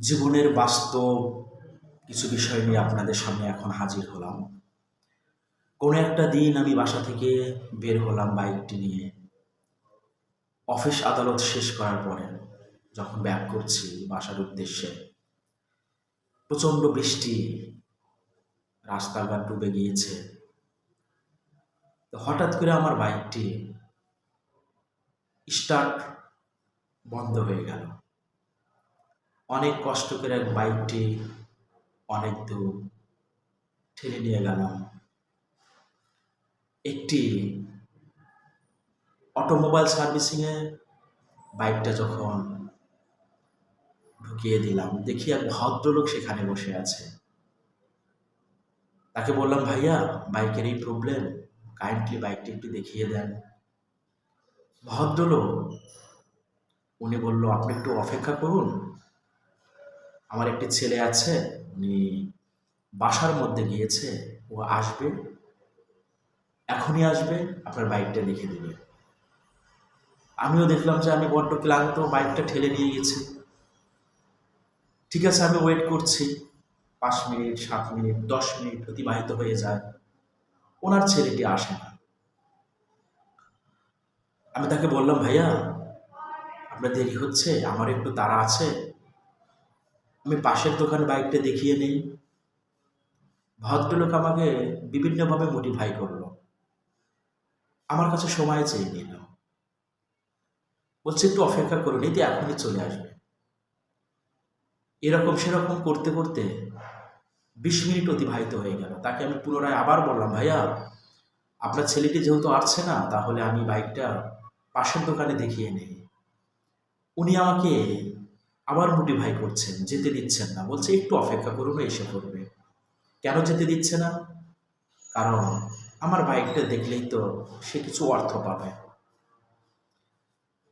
জীবনের বাস্তব কিছু বিষয় নিয়ে আপনাদের সামনে এখন হাজির হলাম। কোনো একটা দিন আমি বাসা থেকে বের হলাম বাইকটি নিয়ে। অফিস আদালত শেষ করার পরে যখন ব্যাক করছি বাসার উদ্দেশ্যে, প্রচণ্ড বৃষ্টি, রাস্তাঘাট ডুবে গিয়েছে। তো হঠাৎ করে আমার বাইকটি স্টার্ট বন্ধ হয়ে গেল। অনেক কষ্ট করে বাইকটি অনেক দূর ঠেলে নিয়ে গেলাম একটি অটোমোবাইল সার্ভিসিংয়ে বাইকটা যখন ঢুকিয়ে দিলাম, দেখি এক ভদ্রলোক সেখানে বসে আছে। তাকে বললাম, ভাইয়া, বাইকের এই প্রবলেম কাইন্ডলি বাইকটি একটু দেখিয়ে দেন। ভদ্রলোক, উনি বলল, আপনি একটু অপেক্ষা করুন আমার একটি ছেলে আছে, উনি বাসার মধ্যে গিয়েছে, ও আসবে। এখনই আসবে, আপনার বাইকটা দেখে দেবে আমিও দেখলাম যে আমি বড্ড ক্লান্ত, বাইকটা ঠেলে নিয়ে গেছি। ঠিক আছে, আমি ওয়েট করছি। পাঁচ মিনিট, সাত মিনিট, দশ মিনিট অতিবাহিত হয়ে যায়। ওনার ছেলেটি আসে না। আমি তাকে বললাম, ভাইয়া, আপনার দেরি হচ্ছে, আমার একটু তাড়া আছে। আমি পাশের দোকানে বাইকটা দেখিয়ে নেই। ভদ্রলোক আমাকে বিভিন্নভাবে মোটিফাই করল। আমার কাছে সময় চেয়ে নিল। বলছে, একটু অপেক্ষা করুন এই এখনই চলে আসবে। এরকম সেরকম করতে করতে বিশ মিনিট অতিবাহিত হয়ে গেল। তাকে আমি পুনরায় আবার বললাম, ভাইয়া, আপনার ছেলেটি যেহেতু আসছে না, তাহলে আমি বাইকটা পাশের দোকানে দেখিয়ে নেই। উনি আমাকে আবার মোটিফাই করছেন, যেতে দিচ্ছেন না। বলছে, একটু অপেক্ষা করুন, এসে পড়বে। কেন যেতে দিচ্ছে না? কারণ আমার বাইকটা দেখলেই তো সে কিছু অর্থ পাবে।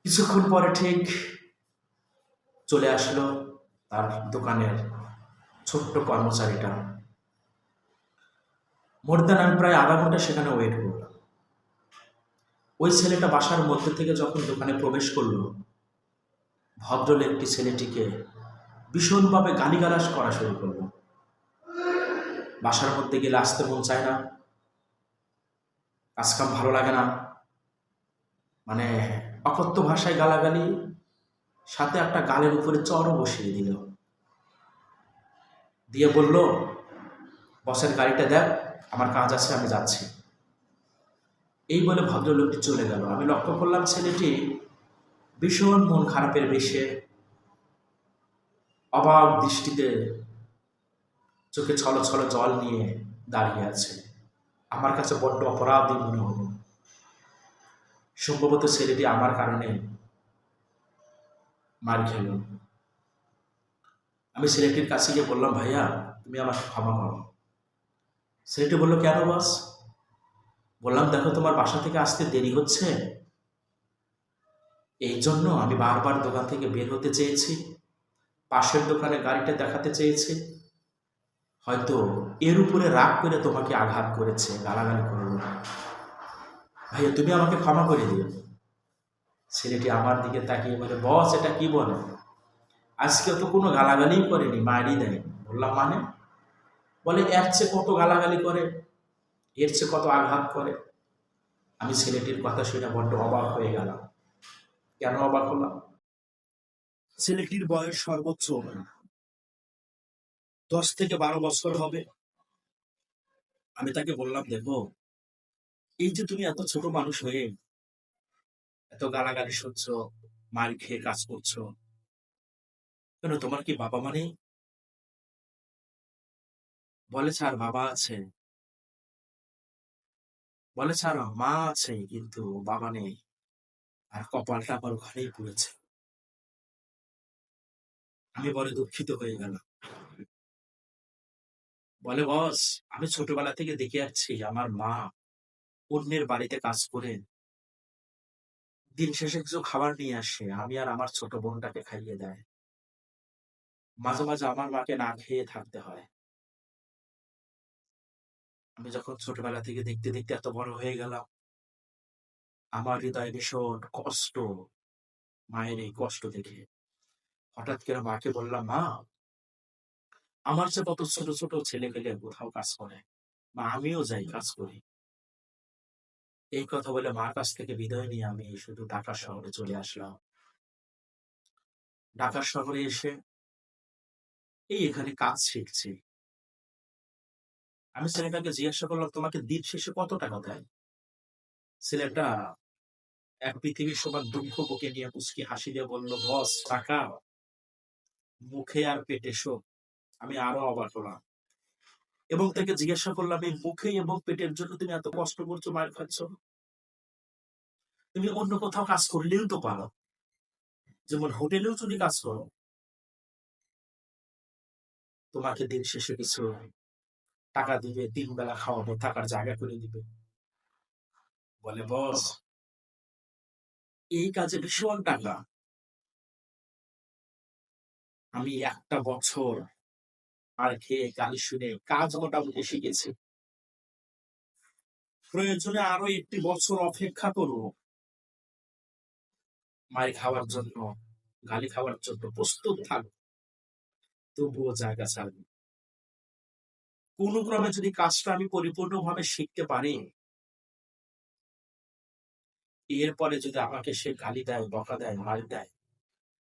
কিছুক্ষণ পরে ঠিক চলে আসলো তার দোকানের ছোট্ট কর্মচারীটা। মোর আমি প্রায় আধা ঘণ্টা সেখানে ওয়েট করলাম। ওই ছেলেটা বাসার মধ্যে থেকে যখন দোকানে প্রবেশ করল ভদ্রলোক একটি ছেলেটিকে ভীষণভাবে গালিগালাজ করা শুরু করল। বাসার মধ্যে গেলে আসতে মন চায় না। কাজকাম ভালো লাগে না। মানে অকথ্য ভাষায় গালাগালি, সাথে একটা গালের উপরে চরও বসিয়ে দিল। দিয়ে বলল, বসের গাড়িটা দেখ, আমার কাজ আছে, আমি যাচ্ছি। এই বলে ভদ্রলোকটি চলে গেল। আমি লক্ষ্য করলাম ছেলেটি ভীষণ মন খারাপের বেশে অবাক দৃষ্টিতে চোখে ছলো ছলো জল নিয়ে দাঁড়িয়ে আছে। আমার কাছে বড্ড অপরাধী মনে হলো। সম্ভবত ছেলেটি আমার কারণে মার খেল। আমি ছেলেটির কাছে গিয়ে বললাম, ভাইয়া, তুমি আমাকে ক্ষমা করো। ছেলেটি বলল, কেন বাস বললাম, দেখো, তোমার বাসা থেকে আসতে দেরি হচ্ছে। এই জন্য আমি বারবার দোকান থেকে বের হতে চেয়েছি। পাশের দোকানে গাড়িটা দেখাতে চেয়েছি। হয়তো এর উপরে রাগ করে তোমাকে আঘাত করেছে, গালাগালি করল। ভাইয়া, তুমি আমাকে ক্ষমা করে দিও। ছেলেটি আমার দিকে তাকিয়ে বলে, বস, এটা কি বলে? আজকে তো কোনো গালাগালিই করেনি, মায়েরই দেয় বললাম মানে? বলে, এর চেয়ে কত গালাগালি করে? এর চেয়ে কত আঘাত করে? আমি ছেলেটির কথা শুনে বড্ড অবাক হয়ে গেলাম। কেন অবাক হলাম? ছেলেটির বয়স সর্বোচ্চ দশ থেকে বারো বছর হবে। আমি তাকে বললাম, দেখো, এই যে তুমি এত ছোট মানুষ হয়ে এত গালাগালি সহ্য মার খেয়ে কাজ করছ, কেন তোমার কি বাবা মা নেই? বলে স্যার বাবা আছে। বলে স্যার মা আছে, কিন্তু বাবা নেই। আর কপালটা আমার ওখানেই পড়েছে। আমি বলে দুঃখিত হয়ে গেলাম। বলে, বস, আমি ছোটবেলা থেকে দেখে যাচ্ছি আমার মা অন্যের বাড়িতে কাজ করে দিন শেষে কিছু খাবার নিয়ে আসে। আমি আর আমার ছোট বোনটাকে খাইয়ে দেয়। মাঝে মাঝে আমার মাকে না খেয়ে থাকতে হয়। আমি যখন ছোটবেলা থেকে দেখতে দেখতে এত বড় হয়ে গেলাম আমার হৃদয় ভীষণ কষ্ট, মায়ের এই কষ্ট দেখে। হঠাৎ করে মাকে বললাম, মা, আমার যে কত ছোট ছোট ছেলে পেলে কোথাও কাজ করে? বা আমিও যাই, কাজ করি। এই কথা বলে মার কাছ থেকে বিদায় নিয়ে আমি শুধু ঢাকা শহরে চলে আসলাম। ঢাকা শহরে এসে এই এখানে কাজ শিখছি। আমি ছেলেটাকে জিজ্ঞাসা করলাম, তোমাকে দিন শেষে কত টাকা দেয়? ছেলেটা এক পৃথিবীর সবার দুঃখ বুকে নিয়ে মুচকি হাসি দিয়ে বলল, বস, টাকা? মুখে আর পেটে শোক আমি আরও অবাক হলাম। এবং তাকে জিজ্ঞাসা করলাম, এই মুখে এবং পেটের জন্য তুমি এত কষ্ট করছ মায়ের খাচ্ছ? তুমি অন্য কোথাও কাজ করলেও তো পারো। যেমন হোটেলেও যদি কাজ করো। তোমাকে দিন শেষে কিছু টাকা দিবে তিন বেলা খাওয়াবো, থাকার জায়গা করে দিবে। বলে, বস এই কাজে ভীষণ টাকা। আমি একটা বছর আর খেয়ে গালি শুনে কাজ মোটামুটি শিখেছি। প্রয়োজনে আরও একটি বছর অপেক্ষা করব। মায়ের খাওয়ার জন্য, গালি খাওয়ার জন্য প্রস্তুত থাক তবুও জায়গা ছাড়বে কোন ক্রমে যদি কাজটা আমি পরিপূর্ণভাবে শিখতে পারি এরপরে যদি আমাকে সে গালি দেয়, বকা দেয়, মার দেয়,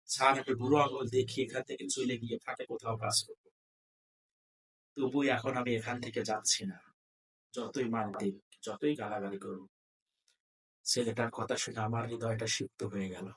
স্যার, আমি বুড়ো আঙুল দেখি এখান থেকে চলে গিয়ে ফাঁকে কোথাও কাজ করব? তবু এখন আমি এখান থেকে যাচ্ছি না। যতই মার দিক, যতই গালাগালি করুক, ছেলেটার কথা শুনে আমার হৃদয়টা সিক্ত হয়ে গেল।